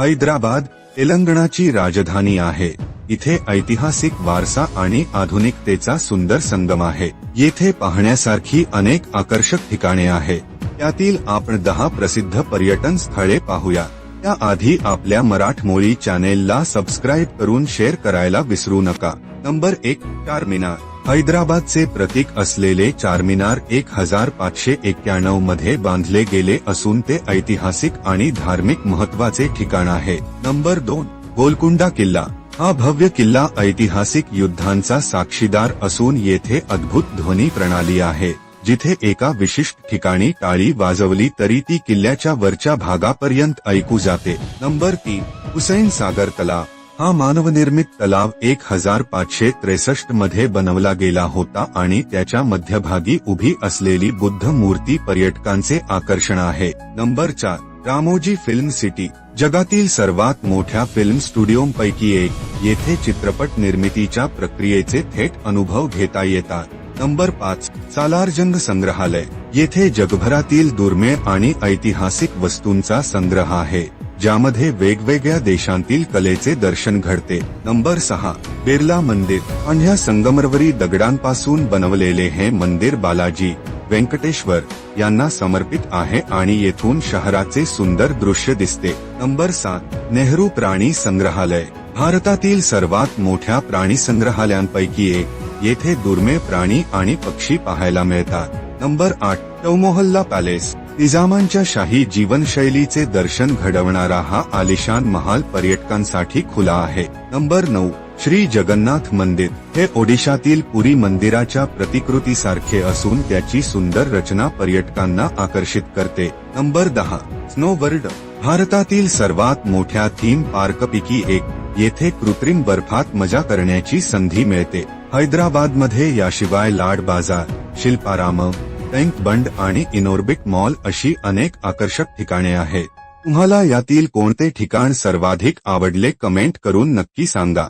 हैदराबाद तेलंगणाची राजधानी आहे. इथे ऐतिहासिक वारसा आणि आधुनिकतेचा सुंदर संगम आहे. येथे पाहण्यासारखी अनेक आकर्षक ठिकाणे आहे. त्यातील आपण दहा प्रसिद्ध पर्यटन स्थळे पाहूया. त्याआधी आपल्या मराठमोळी चॅनेलला सबस्क्राईब करून शेअर करायला विसरू नका. नंबर एक चारमिनार. हैदराबादचे प्रतीक असलेले चारमिनार एक हजार पाचशे एक्क्याण्णवमध्ये बांधले गेले असून ते ऐतिहासिक आणि धार्मिक महत्त्वाचे ठिकाण आहे. नंबर दोन गोलकुंडा किल्ला. हा भव्य किल्ला ऐतिहासिक युद्धांचा साक्षीदार असून येथे अद्भुत ध्वनी प्रणाली आहे. जिथे एका विशिष्ट ठिकाणी टाळी वाजवली तरी ती किल्ल्याच्या वरच्या भागापर्यंत ऐकू जाते. नंबर तीन हुसैन सागर तलाव. हा मानवनिर्मित तलाव एक हजार पाचशे त्रेसष्टमध्ये बनवला गेला होता आणि त्याच्या मध्यभागी उभी असलेली बुद्ध मूर्ती पर्यटकांचे आकर्षण आहे. नंबर चार रामोजी फिल्म सिटी जगातील सर्वात मोठ्या फिल्म स्टुडिओंपैकी एक. येथे चित्रपट निर्मितीच्या प्रक्रियेचे थेट अनुभव घेता येतात. नंबर पाच सालारजंग संग्रहालय. येथे जगभरातील दुर्मिळ आणि ऐतिहासिक वस्तूंचा संग्रह आहे. ज्यामध्ये वेगवेगळ्या देशांतील कलेचे दर्शन घडते. नंबर सहा बिर्ला मंदिर. पांढऱ्या संगमरवरी दगडांपासून बनवलेले हे मंदिर बालाजी व्यंकटेश्वर यांना समर्पित आहे आणि येथून शहराचे सुंदर दृश्य दिसते. नंबर सात नेहरू प्राणी संग्रहालय. भारतातील सर्वात मोठ्या प्राणी संग्रहालयांपैकी एक. येथे दुर्मिळ प्राणी आणि पक्षी पाहायला मिळतात. नंबर आठ चौमोहल्ला पॅलेस. निजामांच्या शाही जीवनशैलीचे दर्शन घडवणारा हा आलिशान महाल पर्यटकांसाठी खुला आहे. नंबर नऊ श्री जगन्नाथ मंदिर. हे ओडिशातील पुरी मंदिराच्या प्रतिकृतीसारखे असून त्याची सुंदर रचना पर्यटकांना आकर्षित करते. नंबर दहा स्नो वर्ल्ड भारतातील सर्वात मोठ्या थीम पार्कपैकी एक. येथे कृत्रिम बर्फात मजा करण्याची संधी मिळते. हैदराबादमध्ये याशिवाय लाड बाजार शिल्पाराम टँक बंड आणि इनोर्बिक मॉल अशी अनेक आकर्षक ठिकाणे आहेत. तुम्हाला यातील कोणते ठिकाण सर्वाधिक आवडले कमेंट करून नक्की सांगा.